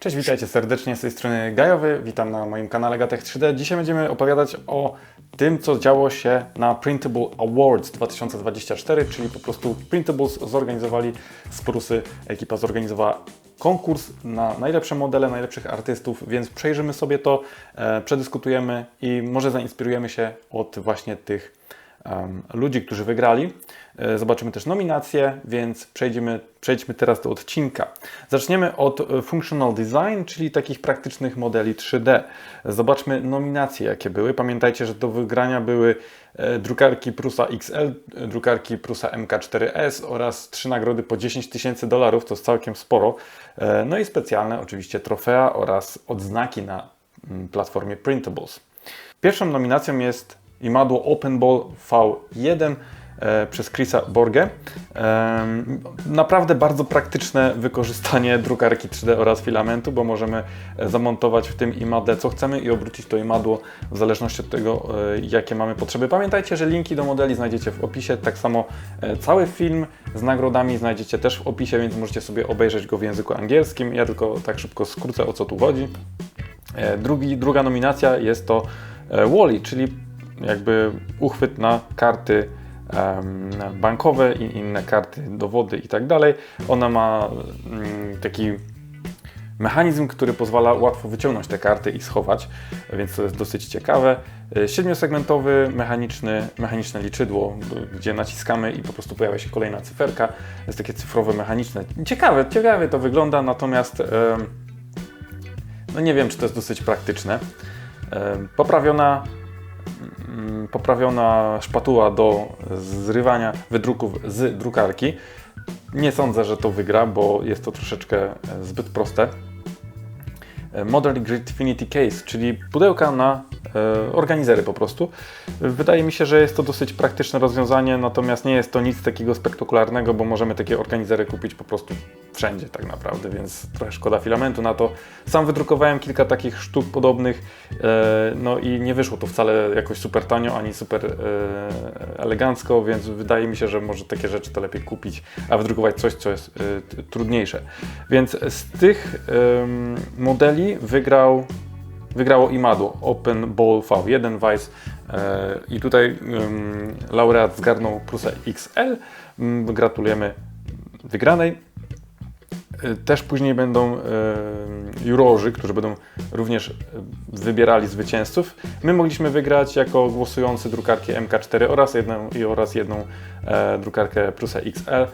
Cześć, witajcie serdecznie z tej strony Gajowy. Witam na moim kanale Gatech 3D. Dzisiaj będziemy opowiadać o tym, co działo się na Printable Awards 2024, czyli po prostu Printables zorganizowali z Prusy, ekipa zorganizowała konkurs na najlepsze modele, najlepszych artystów, więc przejrzymy sobie to, e, przedyskutujemy i może zainspirujemy się od właśnie tych em, ludzi, którzy wygrali. E, Zobaczymy też nominacje, więc przejdziemy, przejdźmy teraz do odcinka. Zaczniemy od e, Functional Design, czyli takich praktycznych modeli 3D. Zobaczmy nominacje, jakie były. Pamiętajcie, że do wygrania były e, drukarki Prusa XL, drukarki Prusa MK4S oraz trzy nagrody po 10 tysięcy dolarów, to jest całkiem sporo. No i specjalne oczywiście trofea oraz odznaki na mm, platformie Printables. Pierwszą nominacją jest imadło OpenBall V1 e, przez Chrisa Borge. Em, Naprawdę bardzo praktyczne wykorzystanie drukarki 3D oraz filamentu, bo możemy e, zamontować w tym imadle co chcemy i obrócić to imadło w zależności od tego, e, jakie mamy potrzeby. Pamiętajcie, że linki do modeli znajdziecie w opisie. Tak samo e, cały film z nagrodami znajdziecie też w opisie, więc możecie sobie obejrzeć go w języku angielskim. Ja tylko tak szybko skrócę o co tu chodzi. E, Drugi, druga nominacja jest to e, Wally, czyli jakby uchwyt na karty bankowe i inne karty do wody i tak. Ona ma mm, taki mechanizm, który pozwala łatwo wyciągnąć te karty i schować, więc to jest dosyć ciekawe. E, Siedmiosegmentowy mechaniczny, mechaniczne liczydło, gdzie naciskamy i po prostu pojawia się kolejna cyferka. Jest takie cyfrowe, mechaniczne. Ciekawe, ciekawie to wygląda, natomiast no nie wiem, czy to jest dosyć praktyczne. Poprawiona, poprawiona szpatuła do zrywania wydruków z drukarki. Nie sądzę, że to wygra, bo jest to troszeczkę e, zbyt proste. E, Modern Gridfinity Case, czyli pudełka na e, organizery po prostu. Wydaje mi się, że jest to dosyć praktyczne rozwiązanie, natomiast nie jest to nic takiego spektakularnego, bo możemy takie organizery kupić po prostu wszędzie tak naprawdę, więc trochę szkoda filamentu na to. Sam wydrukowałem kilka takich sztuk podobnych, e, no i nie wyszło to wcale jakoś super tanio, ani super e, elegancko, więc wydaje mi się, że może takie rzeczy to lepiej kupić, a wydrukować coś, co jest e, trudniejsze. Więc z tych modeli wygrał wygrało Imadło Open Ball V1 Vice i tutaj laureat zgarnął Prusa XL. Gratulujemy wygranej. E, Też później będą e, jurorzy, którzy będą również e, wybierali zwycięzców. My mogliśmy wygrać jako głosujący drukarki MK4 oraz jedną, i oraz jedną e, drukarkę Prusa XL.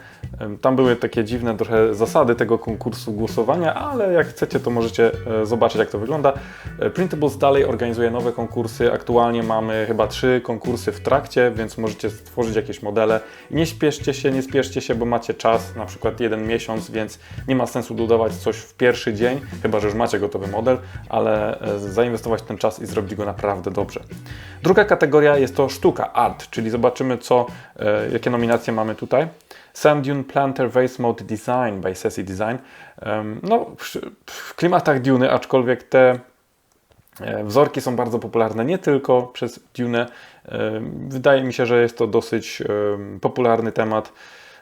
Tam były takie dziwne trochę zasady tego konkursu głosowania, ale jak chcecie, to możecie e, zobaczyć, jak to wygląda. E, Printables dalej organizuje nowe konkursy. Aktualnie mamy chyba trzy konkursy w trakcie, więc możecie stworzyć jakieś modele. Nie śpieszcie się, nie spieszcie się, bo macie czas, na przykład jeden miesiąc, więc nie ma sensu dodawać coś w pierwszy dzień, chyba że już macie gotowy model, ale e, zainwestować ten czas i zrobić go naprawdę dobrze. Druga kategoria jest to sztuka, art, czyli zobaczymy, co, e, jakie nominacje mamy tutaj. Sand Dune Planter Vase Mode Design by Sesi Design. No, w, klimatach Duny, aczkolwiek te e, wzorki są bardzo popularne nie tylko przez Dune. Wydaje mi się, że jest to dosyć popularny temat.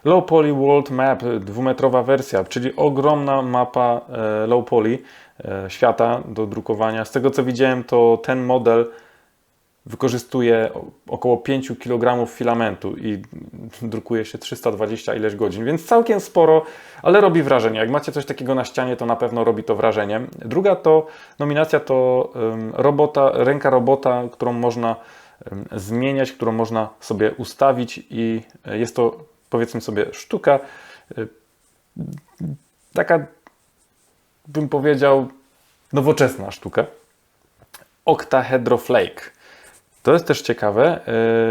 Low Poly World Map, dwumetrowa wersja, czyli ogromna mapa e, low poly e, świata do drukowania. Z tego co widziałem, to ten model wykorzystuje około 5 kg filamentu i drukuje się 320 ileś godzin, więc całkiem sporo, ale robi wrażenie. Jak macie coś takiego na ścianie, to na pewno robi to wrażenie. Druga to nominacja to robota, ręka robota, którą można zmieniać, którą można sobie ustawić i e, jest to powiedzmy sobie sztuka e, taka bym powiedział nowoczesna sztuka. Octahedroflake. To jest też ciekawe.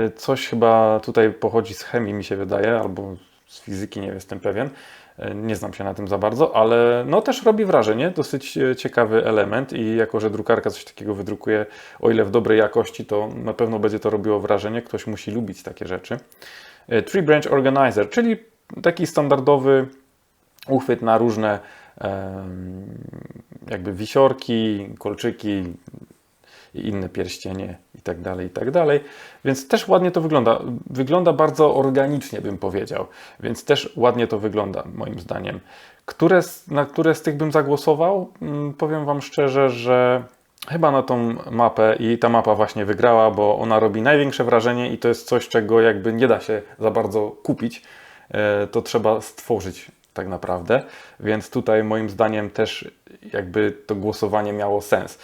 Yy, Coś chyba tutaj pochodzi z chemii, mi się wydaje, albo z fizyki, nie jestem pewien. Yy, Nie znam się na tym za bardzo, ale no też robi wrażenie. Dosyć e, ciekawy element i jako, że drukarka coś takiego wydrukuje, o ile w dobrej jakości, to na pewno będzie to robiło wrażenie. Ktoś musi lubić takie rzeczy. Yy, Tree Branch Organizer, czyli taki standardowy uchwyt na różne jakby wisiorki, kolczyki i inne pierścienie tak dalej, i tak dalej. Więc też ładnie to wygląda. Wygląda bardzo organicznie, bym powiedział. Więc też ładnie to wygląda, moim zdaniem. Które, na które z tych bym zagłosował? Mm, powiem Wam szczerze, że chyba na tą mapę i ta mapa właśnie wygrała, bo ona robi największe wrażenie i to jest coś, czego jakby nie da się za bardzo kupić. E, to trzeba stworzyć tak naprawdę, więc tutaj moim zdaniem też jakby to głosowanie miało sens.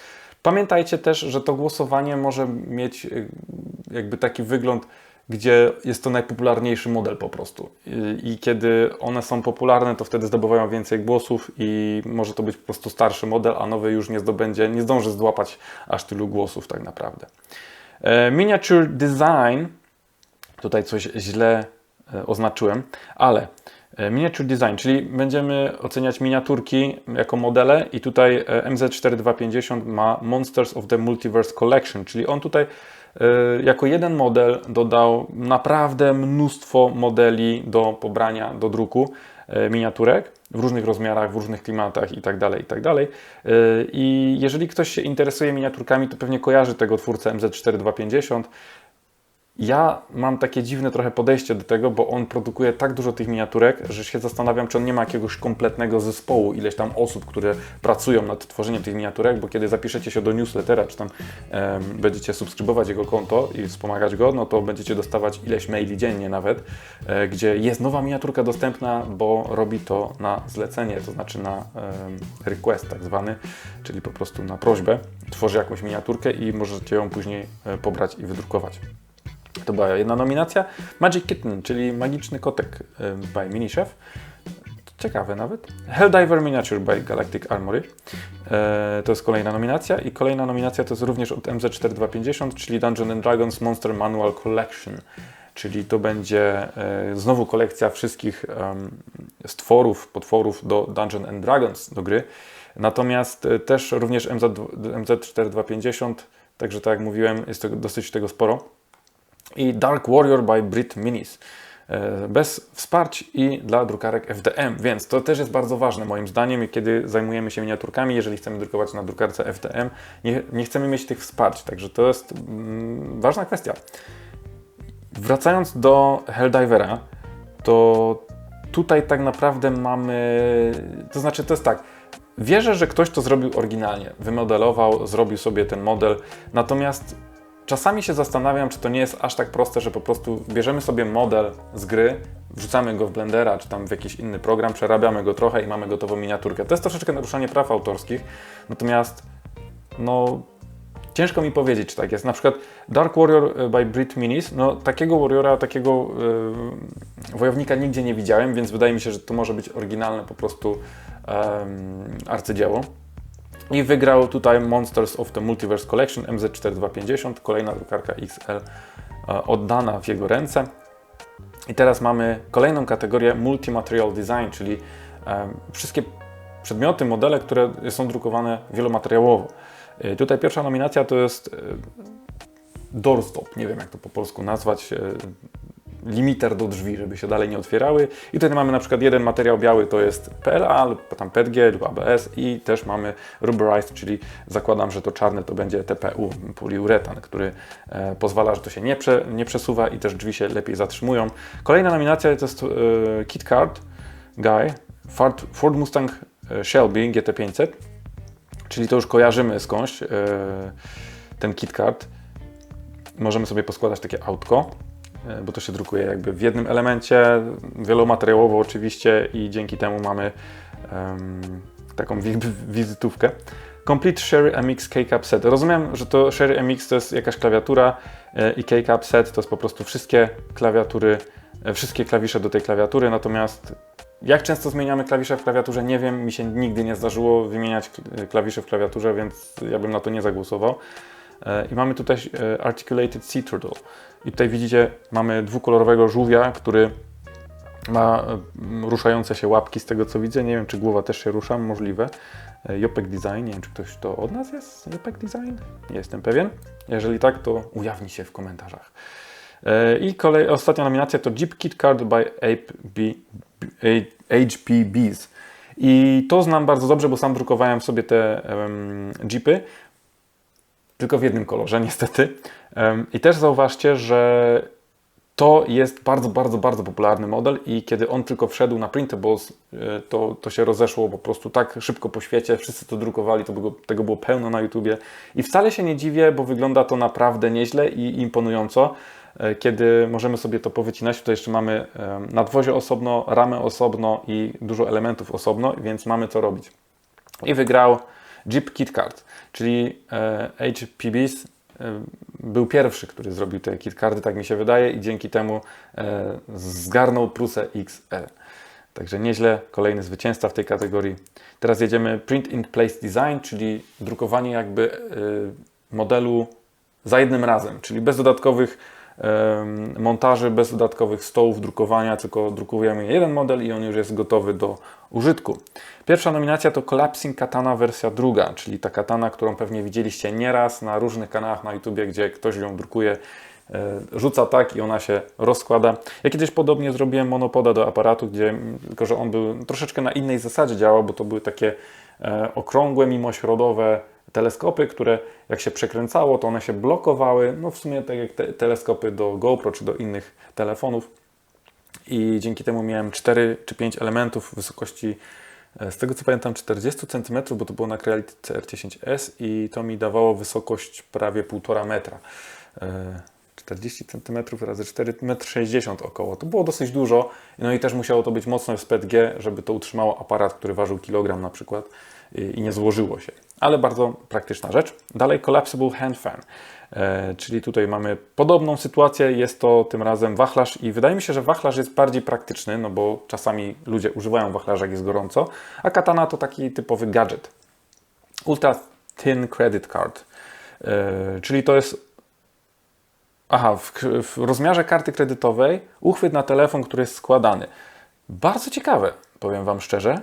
Pamiętajcie też, że to głosowanie może mieć y, jakby taki wygląd, gdzie jest to najpopularniejszy model po prostu. I, kiedy one są popularne, to wtedy zdobywają więcej głosów i może to być po prostu starszy model, a nowy już nie zdobędzie, nie zdąży złapać aż tylu głosów tak naprawdę. E, miniature Design, tutaj coś źle e, oznaczyłem, ale miniature Design, czyli będziemy oceniać miniaturki jako modele i tutaj e, MZ4250 ma Monsters of the Multiverse Collection, czyli on tutaj e, jako jeden model dodał naprawdę mnóstwo modeli do pobrania, do druku miniaturek w różnych rozmiarach, w różnych klimatach itd. Tak itd. Tak I jeżeli ktoś się interesuje miniaturkami, to pewnie kojarzy tego twórcę MZ4250. Ja mam takie dziwne trochę podejście do tego, bo on produkuje tak dużo tych miniaturek, że się zastanawiam, czy on nie ma jakiegoś kompletnego zespołu, ileś tam osób, które pracują nad tworzeniem tych miniaturek, bo kiedy zapiszecie się do newslettera, czy tam um, będziecie subskrybować jego konto i wspomagać go, no to będziecie dostawać ileś maili dziennie nawet, e, gdzie jest nowa miniaturka dostępna, bo robi to na zlecenie, to znaczy na um, request tak zwany, czyli po prostu na prośbę. Tworzy jakąś miniaturkę i możecie ją później e, pobrać i wydrukować. To była jedna nominacja. Magic Kitten, czyli magiczny kotek by Minichef. Ciekawe nawet. Helldiver Miniature by Galactic Armory. E, to jest kolejna nominacja. I kolejna nominacja to jest również od MZ4250, czyli Dungeons and Dragons Monster Manual Collection. Czyli to będzie e, znowu kolekcja wszystkich stworów, potworów do Dungeons and Dragons, do gry. Natomiast e, też również MZ, MZ4250, także tak jak mówiłem, jest to dosyć tego sporo i Dark Warrior by Brit Minis. E, bez wsparć i dla drukarek FDM, więc to też jest bardzo ważne moim zdaniem, kiedy zajmujemy się miniaturkami, jeżeli chcemy drukować na drukarce FDM, nie, nie chcemy mieć tych wsparć, także to jest mm, ważna kwestia. Wracając do Helldivera, to tutaj tak naprawdę mamy, to znaczy to jest tak, wierzę, że ktoś to zrobił oryginalnie, wymodelował, zrobił sobie ten model, natomiast Czasami się zastanawiam, czy to nie jest aż tak proste, że po prostu bierzemy sobie model z gry, wrzucamy go w Blendera, czy tam w jakiś inny program, przerabiamy go trochę i mamy gotową miniaturkę. To jest troszeczkę naruszanie praw autorskich, natomiast no ciężko mi powiedzieć, czy tak jest. Na przykład Dark Warrior e, by Brit Minis, no takiego warriora, takiego yy, wojownika nigdzie nie widziałem, więc wydaje mi się, że to może być oryginalne po prostu yy, arcydzieło. I wygrał tutaj Monsters of the Multiverse Collection MZ4250, kolejna drukarka XL e, oddana w jego ręce. I teraz mamy kolejną kategorię Multimaterial Design, czyli e, wszystkie przedmioty, modele, które są drukowane wielomateriałowo. E, tutaj pierwsza nominacja to jest doorstop, nie wiem jak to po polsku nazwać, limiter do drzwi, żeby się dalej nie otwierały. I tutaj mamy na przykład jeden materiał biały, to jest PLA lub tam PETG lub ABS i też mamy rubberized, czyli zakładam, że to czarne to będzie TPU, poliuretan, który e, pozwala, że to się nie, prze, nie przesuwa i też drzwi się lepiej zatrzymują. Kolejna nominacja to jest e, Kit Card Guy, Ford, Ford Mustang e, Shelby GT500, czyli to już kojarzymy skądś, e, ten Kit Card. Możemy sobie poskładać takie autko. E, bo to się drukuje jakby w jednym elemencie, wielomateriałowo oczywiście i dzięki temu mamy um, taką wi wizytówkę. Complete Sherry MX K-Cup Set. Rozumiem, że to Sherry MX to jest jakaś klawiatura e, i K-Cup Set to jest po prostu wszystkie klawiatury, e, wszystkie klawisze do tej klawiatury, natomiast jak często zmieniamy klawisze w klawiaturze, nie wiem, mi się nigdy nie zdarzyło wymieniać klawisze w klawiaturze, więc ja bym na to nie zagłosował. I mamy tutaj Articulated Sea Turtle. I tutaj widzicie, mamy dwukolorowego żółwia, który ma mm, ruszające się łapki z tego co widzę. Nie wiem, czy głowa też się rusza, możliwe. E, Jopek Design, nie wiem, czy ktoś to od nas jest? Jopek Design? Nie jestem pewien. Jeżeli tak, to ujawni się w komentarzach. E, I kolej, ostatnia nominacja to Jeep Kit Card by HP Bees. I to znam bardzo dobrze, bo sam drukowałem sobie te um, Jeepy tylko w jednym kolorze, niestety. I też zauważcie, że to jest bardzo, bardzo, bardzo popularny model i kiedy on tylko wszedł na printables, e, to, to się rozeszło po prostu tak szybko po świecie, wszyscy to drukowali, to było, tego było pełno na YouTubie i wcale się nie dziwię, bo wygląda to naprawdę nieźle i imponująco, e, kiedy możemy sobie to powycinać. Tutaj jeszcze mamy nadwozie osobno, ramę osobno i dużo elementów osobno, więc mamy co robić. I wygrał Jeep KitKart, czyli e, HPBs był pierwszy, który zrobił te kitkardy, tak mi się wydaje, i dzięki temu e, zgarnął Prusę XL. Także nieźle, kolejny zwycięzca w tej kategorii. Teraz jedziemy Print in Place Design, czyli drukowanie jakby e, modelu za jednym razem, czyli bez dodatkowych montaży, bez dodatkowych stołów drukowania, tylko drukujemy jeden model i on już jest gotowy do użytku. Pierwsza nominacja to Collapsing Katana wersja druga, czyli ta katana, którą pewnie widzieliście nieraz na różnych kanałach na YouTube, gdzie ktoś ją drukuje, e, rzuca tak i ona się rozkłada. Ja kiedyś podobnie zrobiłem monopoda do aparatu, gdzie tylko, że on był troszeczkę na innej zasadzie działał, bo to były takie e, okrągłe, mimośrodowe teleskopy, które jak się przekręcało, to one się blokowały, no w sumie tak jak te teleskopy do GoPro czy do innych telefonów. I dzięki temu miałem 4 czy 5 elementów wysokości, e, z tego co pamiętam, 40 cm, bo to było na Creality CR10S i to mi dawało wysokość prawie 1,5 metra. 40 cm razy 4 1,60 m około. To było dosyć dużo. No i też musiało to być mocno z PETG, żeby to utrzymało aparat, który ważył kilogram na przykład i nie złożyło się. Ale bardzo praktyczna rzecz. Dalej Collapsible Hand Fan. E, czyli tutaj mamy podobną sytuację, jest to tym razem wachlarz i wydaje mi się, że wachlarz jest bardziej praktyczny, no bo czasami ludzie używają wachlarza jak jest gorąco, a katana to taki typowy gadżet. Ultra Thin Credit Card, e, czyli to jest Aha, w, w rozmiarze karty kredytowej uchwyt na telefon, który jest składany. Bardzo ciekawe, powiem Wam szczerze.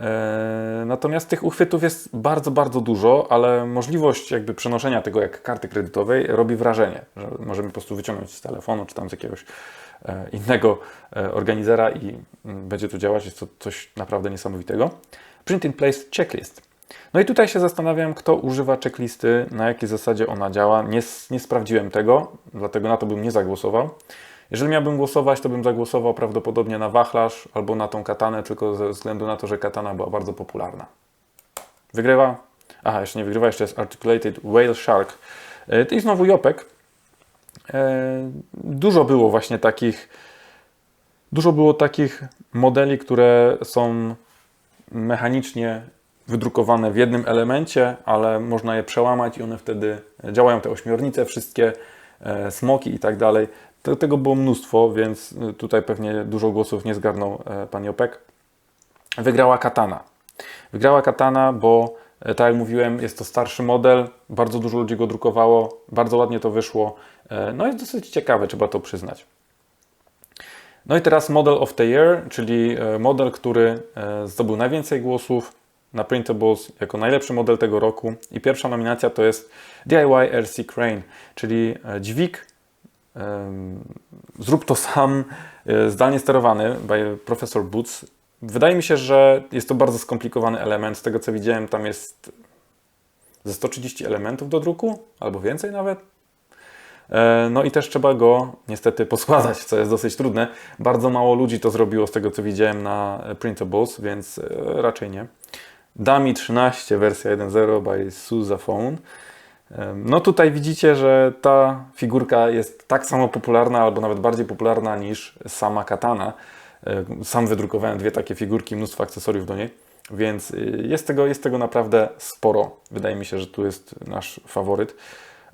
E, natomiast tych uchwytów jest bardzo, bardzo dużo, ale możliwość jakby przenoszenia tego jak karty kredytowej robi wrażenie, że możemy po prostu wyciągnąć z telefonu czy tam z jakiegoś e, innego e, organizera i mm, będzie to działać. Jest to coś naprawdę niesamowitego. Print in place checklist. No i tutaj się zastanawiam, kto używa checklisty, na jakiej zasadzie ona działa. Nie, nie sprawdziłem tego, dlatego na to bym nie zagłosował. Jeżeli miałbym głosować, to bym zagłosował prawdopodobnie na wachlarz albo na tą katanę, tylko ze względu na to, że katana była bardzo popularna. Wygrywa? Aha, jeszcze nie wygrywa, jeszcze jest Articulated Whale Shark. E, I znowu Jopek. E, dużo było właśnie takich dużo było takich modeli, które są mechanicznie wydrukowane w jednym elemencie, ale można je przełamać i one wtedy działają te ośmiornice, wszystkie e, smoki i tak dalej. Tego było mnóstwo, więc y, tutaj pewnie dużo głosów nie zgarnął e, pan Jopek. Wygrała Katana. Wygrała Katana, bo e, tak jak mówiłem, jest to starszy model, bardzo dużo ludzi go drukowało, bardzo ładnie to wyszło. E, no jest dosyć ciekawe, trzeba to przyznać. No i teraz Model of the Year, czyli model, który zdobył najwięcej głosów na Printables jako najlepszy model tego roku. I pierwsza nominacja to jest DIY RC Crane, czyli dźwig Zrób to sam, e, zdalnie sterowany by profesor Boots. Wydaje mi się, że jest to bardzo skomplikowany element. Z tego co widziałem, tam jest ze 130 elementów do druku, albo więcej nawet. E, no i też trzeba go niestety poskładać, co jest dosyć trudne. Bardzo mało ludzi to zrobiło z tego co widziałem na Printables, więc e, raczej nie. Dami 13 wersja 1.0 by Sousaphone. No tutaj widzicie, że ta figurka jest tak samo popularna, albo nawet bardziej popularna niż sama katana. Sam wydrukowałem dwie takie figurki, mnóstwo akcesoriów do niej, więc y, jest tego, jest tego naprawdę sporo. Wydaje mi się, że tu jest nasz faworyt.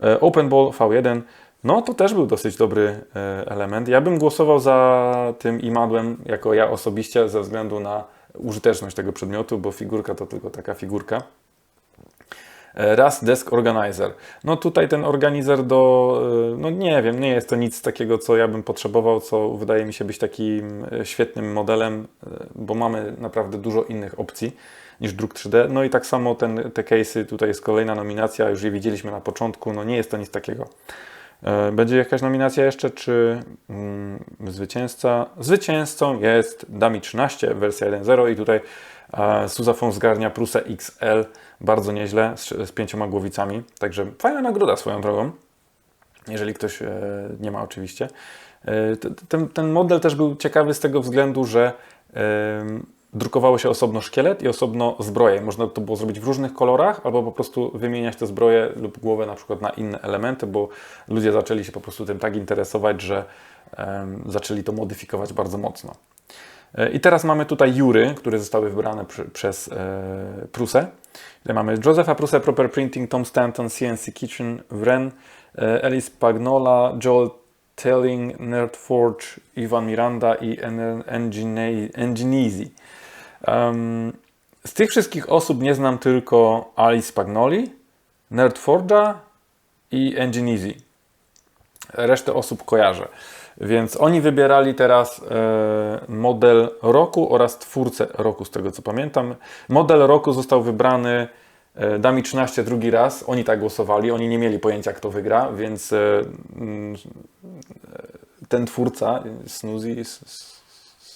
E, Open Ball V1, no to też był dosyć dobry e, element. Ja bym głosował za tym imadłem, jako ja osobiście, ze względu na użyteczność tego przedmiotu, bo figurka to tylko taka figurka. E, raz Desk Organizer. No tutaj ten organizer do, e, no nie wiem, nie jest to nic takiego, co ja bym potrzebował, co wydaje mi się być takim e, świetnym modelem, bo mamy naprawdę dużo innych opcji niż druk 3D. No i tak samo ten, te case'y, tutaj jest kolejna nominacja, już je widzieliśmy na początku, no nie jest to nic takiego. E, Będzie jakaś nominacja jeszcze, czy mm, zwycięzca? Zwycięzcą jest Dami 13, wersja 1.0 i tutaj e, Suzafon zgarnia Prusę XL bardzo nieźle, z, z pięcioma głowicami, także fajna nagroda swoją drogą, jeżeli ktoś e, nie ma oczywiście. E, ten, ten model też był ciekawy z tego względu, że em, drukowało się osobno szkielet i osobno zbroję. Można to było zrobić w różnych kolorach, albo po prostu wymieniać te zbroje lub głowę na przykład na inne elementy, bo ludzie zaczęli się po prostu tym tak interesować, że em, zaczęli to modyfikować bardzo mocno. E, I teraz mamy tutaj jury, które zostały wybrane przez e, Prusę. Mamy Josepha Prusę, Proper Printing, Tom Stanton, CNC Kitchen, Wren, e, Alice Pagnola, Joel Telling, Nerdforge, Ivan Miranda i En- Engine- Enginezi. Z tych wszystkich osób nie znam tylko Alice Pagnoli, Nerdforge'a i Enginezi. Resztę osób kojarzę. Więc oni wybierali teraz e, model roku oraz twórcę roku, z tego co pamiętam. Model roku został wybrany e, Dami 13 drugi raz. Oni tak głosowali, oni nie mieli pojęcia, kto wygra, więc e, ten twórca, Snoozy,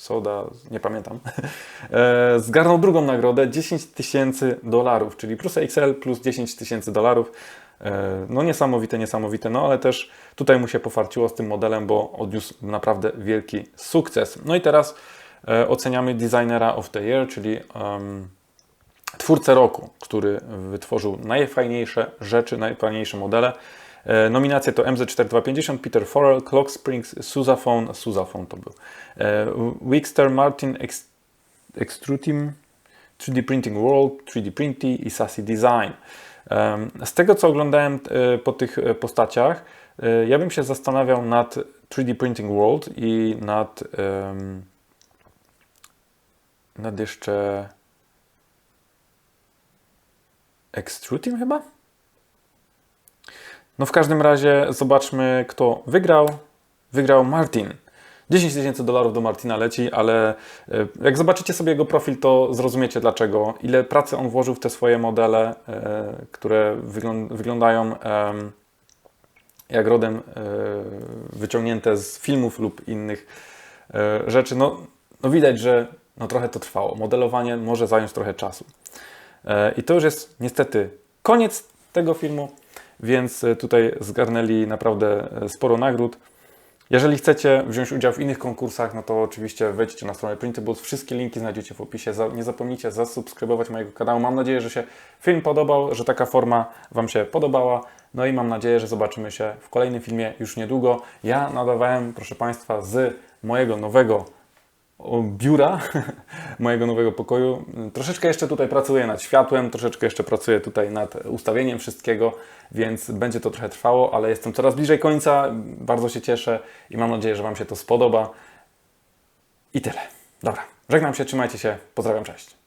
Soda, nie pamiętam, e, zgarnął drugą nagrodę 10 tysięcy dolarów, czyli plus XL plus 10 tysięcy dolarów. E, No niesamowite, niesamowite, no ale też tutaj mu się pofarciło z tym modelem, bo odniósł naprawdę wielki sukces. No i teraz e, oceniamy designera of the year, czyli em, twórcę roku, który wytworzył najfajniejsze rzeczy, najfajniejsze modele. E, Nominacje to MZ4250, Peter Forrell, Clock Springs, Suzafone, Suzafone to był, e, Wixter, Martin, Ex- Extrutim, 3D Printing World, 3D Printy i Sassy Design. Em, Z tego, co oglądałem e, po tych e, postaciach, e, ja bym się zastanawiał nad 3D Printing World i nad, nad jeszcze Extrutim chyba? No w każdym razie zobaczmy, kto wygrał. Wygrał Martin. 10 tysięcy dolarów do Martina leci, ale e, jak zobaczycie sobie jego profil, to zrozumiecie dlaczego. Ile pracy on włożył w te swoje modele, e, które wyglą- wyglądają jak rodem e, wyciągnięte z filmów lub innych rzeczy. No, no widać, że no trochę to trwało. Modelowanie może zająć trochę czasu. I to już jest niestety koniec tego filmu, więc e, tutaj zgarnęli naprawdę e, sporo nagród. Jeżeli chcecie wziąć udział w innych konkursach, no to oczywiście wejdźcie na stronę Printables. Wszystkie linki znajdziecie w opisie. Nie zapomnijcie zasubskrybować mojego kanału. Mam nadzieję, że się film podobał, że taka forma Wam się podobała. No i mam nadzieję, że zobaczymy się w kolejnym filmie już niedługo. Ja nadawałem, proszę Państwa, z mojego nowego biura, mojego nowego pokoju. Troszeczkę jeszcze tutaj pracuję nad światłem, troszeczkę jeszcze pracuję tutaj nad ustawieniem wszystkiego, więc będzie to trochę trwało, ale jestem coraz bliżej końca. Bardzo się cieszę i mam nadzieję, że Wam się to spodoba. I tyle. Dobra, żegnam się, trzymajcie się, pozdrawiam, cześć.